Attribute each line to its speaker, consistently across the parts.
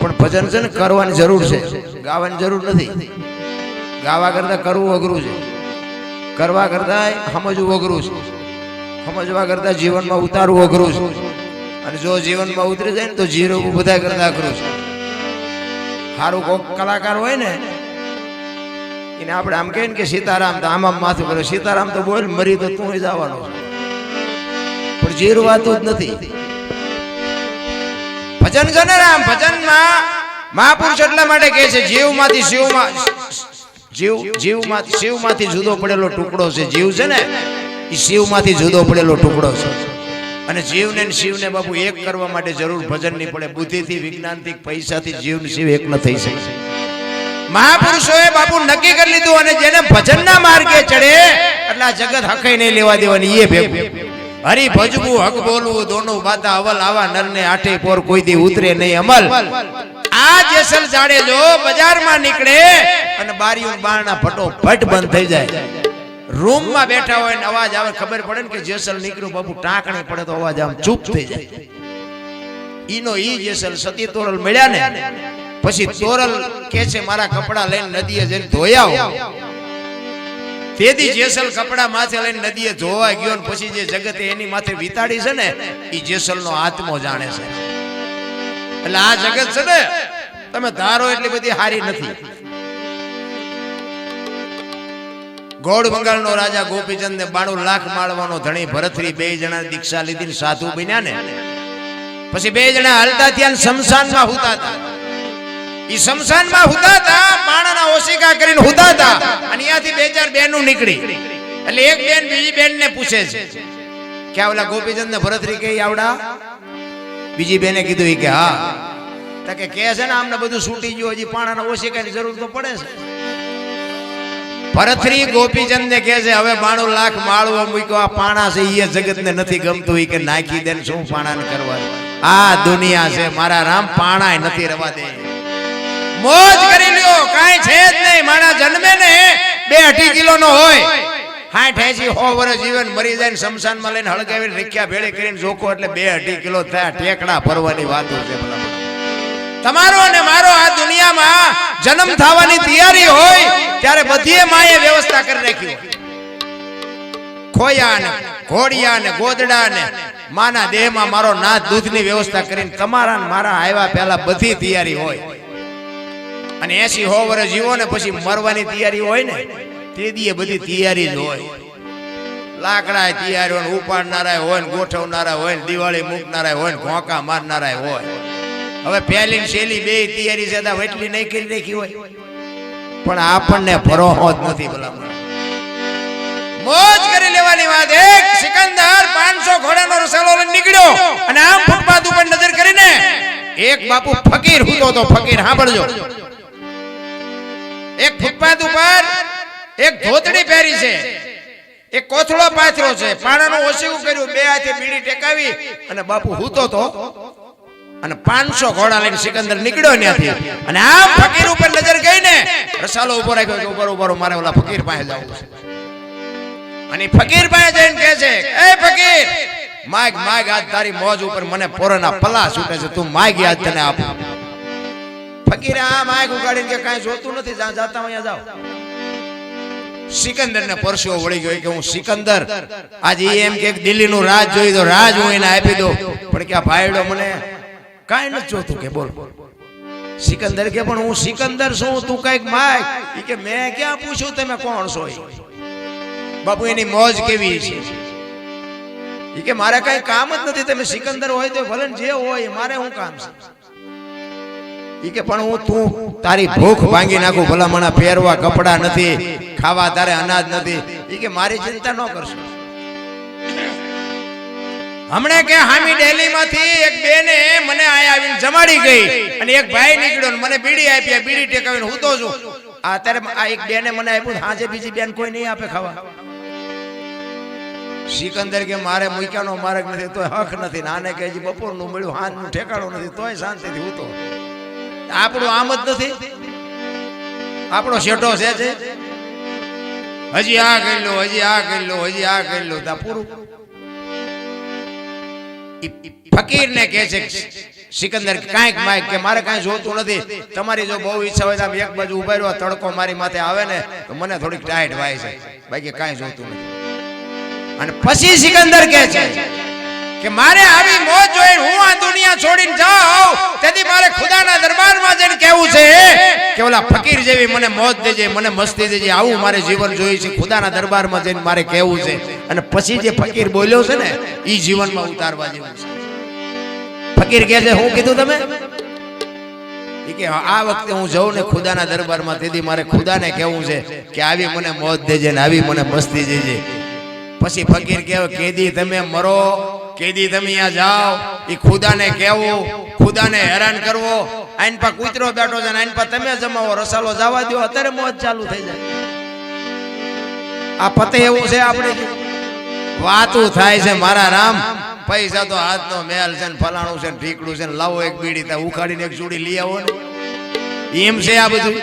Speaker 1: પણ ભજન છે ને કરવાની જરૂર છે. ગાવાની જરૂર નથી. ગાવા કરતા કરવું અઘરું છે. કરવા કરતા સમજવું અઘરું છે. સમજવા કરતા જીવનમાં ઉતારવું અઘરું છે. અને જો જીવનમાં ઉતરી જાય ને તો જીરો બધા કરતા અઘરું છે. સારું કોક કલાકાર હોય ને, એને આપણે આમ કહીએ ને કે સીતારામ તો આમ આમ માથું કરે. સીતારામ તો બોલ, મરી તો તું જવાનો પણ જીરવાતું જ નથી. ભજન છે ને રામ, ભજનમાં મહાપુરુષ એટલા માટે કહે છે, જીવમાંથી શિવમાં જીવ, જીવમાંથી શિવમાંથી જુદો પડેલો ટુકડો છે, જીવ છે ને એ શિવમાંથી જુદો પડેલો ટુકડો છે. અને જીવને શિવને બાપુ એક કરવા માટે જરૂર ભજન નહીં પડે, બુદ્ધિથી, વિજ્ઞાનથી, પૈસાથી જીવને શિવ એક ન થઈ શકે. મહાપુરુષોએ બાપુ નક્કી કરી લીધું અને જેને ભજનના માર્ગે ચડે, એટલે આ જગત હકાઈ નહીં લેવા દેવાની એ ભેગું. હરી ભજવું હક બોલવું દોનું બાતા અવલ આવા નરને આઠે પોર કોઈ દી ઉતરે નહીં. અમલ. આ જેસલ જાડે જો બજારમાં નીકળે અને બારીઓ બારણા ફટો ફટ બંધ થઈ જાય. રૂમમાં બેઠા હોય ને અવાજ આવે ખબર પડે ને કે જેસલ નીકળ્યું બાપુ ટાંકણી પડે તો અવાજ આમ ચૂપ થઈ જાય. ઈનો ઈ જેસલ સતી તોરલ મળ્યા ને પછી તોરલ કે છે મારા કપડા લઈને નદીએ જઈને ધોયા તેથી જેસલ કપડા માથે લઈને નદીએ ધોવા ગયો ને પછી જે જગતે એની માથે વિતાડી છે ને એ જેસલ નો આત્મો જાણે છે. એટલે આ જગત છે ને તમે ધારો એટલી બધી હારી નથી. ગોળ બંગાળનો રાજા ગોપીચંદ ને બાણું લાખ માળવાનો ધણી ભરતરી બે જણા દીક્ષા લીધી સાધુ બન્યા ને. પછી બે જણા હલતા ત્યાં શમશાનમાં હુતા હતા. ઈ શમશાનમાં હુદાતા માણાના ઓશિકા કરીને હતા અને ત્યાંથી બે ચાર બેનું નીકળી. એટલે એક બેન બીજી બેન ને પૂછે છે કે ઓલા ગોપીચંદ ને ભરતરી કે આવડા? બીજી બેને કીધું એ કે, હા. તો કે કે છે ને, આમને બધું છૂટી ગયું, હજી પાણાના ઓશિકાની જરૂર તો પડે છે. ભરતરી ગોપીચંદ ને કહે છે, હવે બાણું લાખ માળવો મૂક્યો, આ પાણા છે એ જગત ને નથી ગમતું. એ કે, નાખી દે શું પાણા ને કરવા આ દુનિયા છે, મારા રામ પાણા નથી રવા દે. મોજ કરી લ્યો. કાંઈ છે જ નહીં. મારા જન્મે ને બે અઢી કિલો નો હોય. હાઠ એસી હો વર્ષ જીવન મરી જાય શમશાનમાં લઈને હળગાવીને રીખ્યા ભેળી કરીને જોખો એટલે બે અઢી કિલો થયા. ટેકડા ભરવાની વાતો છે તમારો અને મારો આ દુનિયામાં જન્મ થવાની તૈયારી હોય ત્યારે બધીએ માએ વ્યવસ્થા કરી રાખી ખોયા ને ઘોડિયા ને ગોદડા ને માના દેહમાં મારો નાથ દૂધની વ્યવસ્થા કરીને તમારા મારા આવ્યા પહેલા બધી તૈયારી હોય. અને એસી હો વર્ષ જીવો ને પછી મરવાની તૈયારી હોય ને, તે દીએ બધી તૈયારી જ હોય. લાકડા તૈયારી હોય ઉપાડનારા હોય ને ગોઠવનારા હોય દિવાળી મૂકનારા હોય ને, ઘોંકા મારનારા હોય. હવે પહેલી શેલી બે તૈયારી છે એટલી નહીં કરી નાખી હોય. પણ આપણને ભરોહો જ નથી ભલામણ. મોજ કરી લેવાની વાત. એક સિકંદર 500 ઘોડાનો રસાલો નીકળ્યો અને આમ ફૂટપાથ ઉપર નજર કરીને એક બાપુ ફકીર હતો તો ફકીર સાંભળજો. એક ફૂટપાથ ઉપર એક ધોતડી પહેરી છે. એક કોથળો પાથરો છે. પાણાનું ઓછું કર્યું. બે હાથે બીડી ટેકાવી અને બાપુ હૂતો તો અને 500 ઘોડા લઈને સિકંદર નીકળ્યો ત્યાંથી. અને આમ ફકીર ઉપર નજર ગઈ ને રસાલો ઊભો રાખ્યો ઊભો ઊભો મારે ઓલા ફકીર પાસે જવું છે. અને ફકીર પાસે જઈને કહે છે, એ ફકીર, માગ માગ, આજ તારી મોજ ઉપર મને પોરાના પલા છૂટે છે. તું માગ યાદ તને આપું. ફકીર આ માયક ઉગાડીને કે કાંઈ જોતું નથી, જ્યાં જાતા અહીંયા જાઓ. સિકંદર ને પરસ્યો વળી ગયો કે હું સિકંદર. આજે એમ કે દિલ્હી નું રાજ જોઈ દો, રાજ હું એને આપી દઉં. પણ કે ભાઈડો મને કાંઈ નથી જોતું કે બોલ. સિકંદર કે પણ હું સિકંદર છું, તું કંઈક માય. એ કે મેં ક્યાં પૂછ્યું, તમે કોણ છો? બાપુ, એની મોજ કેવી છે? ઈ કે મારે કઈ કામ જ નથી, તમે સિકંદર હોય તો ભલે જે હોય મારે શું કામ છે? ઈ કે પણ હું તું તારી ભૂખ ભાંગી નાખું ભલામણા પહેરવા કપડા નથી, ખાવા તારે અનાજ નથી. એ કે મારી ચિંતા ન કરશો. હમણે કે હામી ડેલીમાંથી એક બેને મને આયા આવીને જમાડી ગઈ અને એક ભાઈ નીકળ્યો મને બીડી આપી બીડી ટેકાવીને હું તો છું. આ અત્યારે આ એક બેને મને આપ્યું હાજે બીજી બેન કોઈ નહીં આપે ખાવા. સિકંદર કે મારે મૂક્યાનો માર્ગ નથી, તોય હક નથી. નાને કે હજી બપોરનું મળ્યું હાથનું ઠેકાણું નથી, તોય શાંતિથી તો. આપણું આમ જ નથી. આપણો શેઠો છે છે હજી આ કરી લો હજી આ કરી લો હજી આ કરી લો તા પૂરું. ફકીર ને કે છે, સિકંદર, કાંઈક માય કે મારે કાંઈ જોતું નથી. તમારી જો બહુ ઈચ્છા હોય તો એક બાજુ ઊભા રહ્યો તડકો મારી માથે આવે ને, તો મને થોડીક ટાઈટ વાય છે. બાકી કાંઈ જોતું નથી. અને પછી સિકંદર કહે છે કે મારે આવી મોજ જોઈ હું આ દુનિયા છોડીને જાઉં, તેથી મારે ખુદાના દરબારમાં જઈને કહેવું છે કે ઓલા ફકીર જેવી મને મોજ દેજે મને મસ્તી દેજે આવું મારે જીવન જોઈએ છે, ખુદાના દરબારમાં જઈને મારે કહેવું છે. અને પછી જે ફકીર બોલ્યો છે ને એ જીવનમાં ઉતારવા જેવું છે. ફકીર કહે છે, હું કીધું તમે? કે આ વખતે હું જઉં ને ખુદાના દરબારમાં, તેથી મારે ખુદાને કહેવું છે કે આવી મને મોત દેજે ને આવી મને મસ્તી દેજે પછી ફકીર કહેવાય કેદી તમે મરો કેદી તમે અહીંયા જાઓ એ ખુદાને કહેવું, ખુદાને હેરાન કરવો, આઈન પા કૂતરો બેઠો છે આઈન પા તમે જમાવો, રસાલો જવા દો અત્યારે મોજ ચાલુ થઈ જાય. આ પતે એવું છે આપણે વાતું થાય છે મારા રામ, પૈસા તો હાથનો મેલ છે ને ફલાણું છે ને ઢીકડું છે ને લાવો એક બીડી ત્યાં ઉખાડીને એક જોડી લઈ આવો ને. એમ છે આ બધું?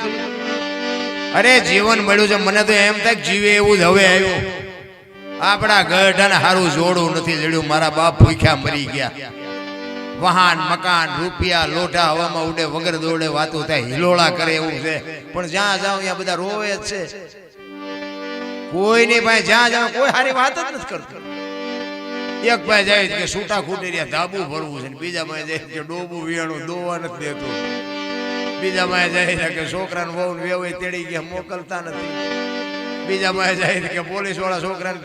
Speaker 1: અરે જીવન મળ્યું છે, મને તો એમ થાય જીવે એવું જ હવે આવ્યું. આપણા ગઢાને સારું જોડું નથી જડ્યું. મારા બાપ ભૂખ્યા મરી ગયા. વાહન મકાન, રૂપિયા લોટા હવામાં ઉડે, વગર દોડે વાતો થાય, હિલોળા કરે એવું છે. પણ જ્યાં જાઉં ત્યાં બધા રોવે જ છે. કોઈની પાસે જ્યાં જાવ કોઈ સારી વાત જ નથી કરતું. એક ભાઈ જાય કે છૂટા ખૂટી રહ્યા, ધાબુ ભરવું છે બીજા ભાઈ જાય કે ડોબું વિયાણું દોવા નથી દેતું. બીજા ભાઈ જાય કે છોકરાને વહુ વેવાય તેડી ગયા, મોકલતા નથી. બીજા પાસે જાય કે પોલીસવાળા છોકરાને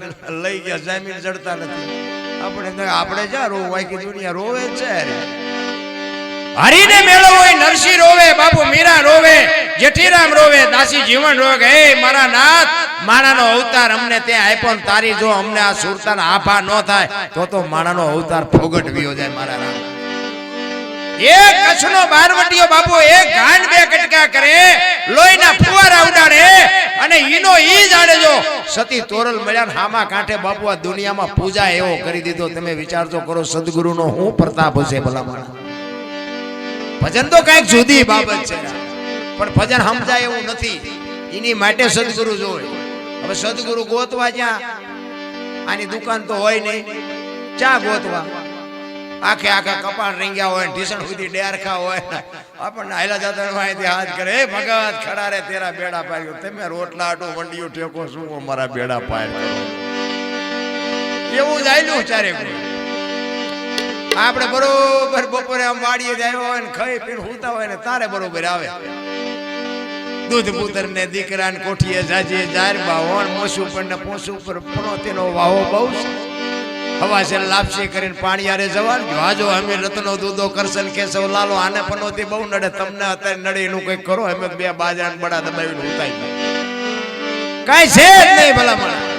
Speaker 1: લઈ ગયા, જામીન ચડતા નથી. આપણે આપણે જ્યાં રોવ વાયકી દુનિયા રોવે છે હરીને મેળો હોય, નરસિંહ રોવે, બાપુ મીરા રોવે, જેઠીરામ રોવે, દાસી જીવન રોવે હે મારા નાથ, માણાનો અવતાર અમને ત્યાં આપ્યો ને તારી જો અમને આ સુરતાના આભા ન થાય, તો તો માણાનો અવતાર ફોગટવ્યો જાય મારા રામ. એક કચ્છનો બારવટીયો બાપુ એક ગાંડ બે કટકા કરે, લોહીના ફુવારા ઉડાડે અને ઈનો ઈ જાણે જો સતી તોરલ મળ્યા ને હામા કાંઠે બાપુ આ દુનિયામાં પૂજા એવો કરી દીધો. તમે વિચારજો, કરો સદગુરુનો હું પ્રતાપ હશે ભલામણ. ભજન તો કંઈક જુદી બાબત છે. પણ ભજન સમજાય એવું નથી. એની માટે સદગુરુ જોવે. હવે સદગુરુ ગોતવા જ્યાં? આની દુકાન તો હોય નહીં. ચા ગોતવા? આખે આખા કપાળ રીંગ્યા હોય, ઢીસણ સુધી ડેરખા હોય. આપણને આયલા જતા માહિતી હાથ કરે. એ ભગત, ખડા રે, તેરા બેડા પાડ્યો. તમે રોટલા આટો વંડીઓ ટેકો શું અમારા બેડા પાર એવું જ આયલું ચારે આપણે બરોબર બપોરે આમ વાડીએ જ આવ્યા હોય ને ખાઈ પીને હુતા હોય ને, તારે બરોબર આવે. દૂધ પુત્ર ને દીકરા ને કોઠીએ જાજે જાર બાવણ મોસું પર ને પોસું પર પનોતીનો વાવો બહુ છે. હવા છે લાપસી કરીને પાણી આરે જવાનું. વાજો અમે રત્નો દૂધો કરશે કેશવ લાલો આને પનોતી બહુ નડે. તમને અત્યારે નડે એનું કંઈક કરો. અમે બે બાજરાને બડા દબાવીને ઉતારી કાંઈ છે જ નહીં ભલા મને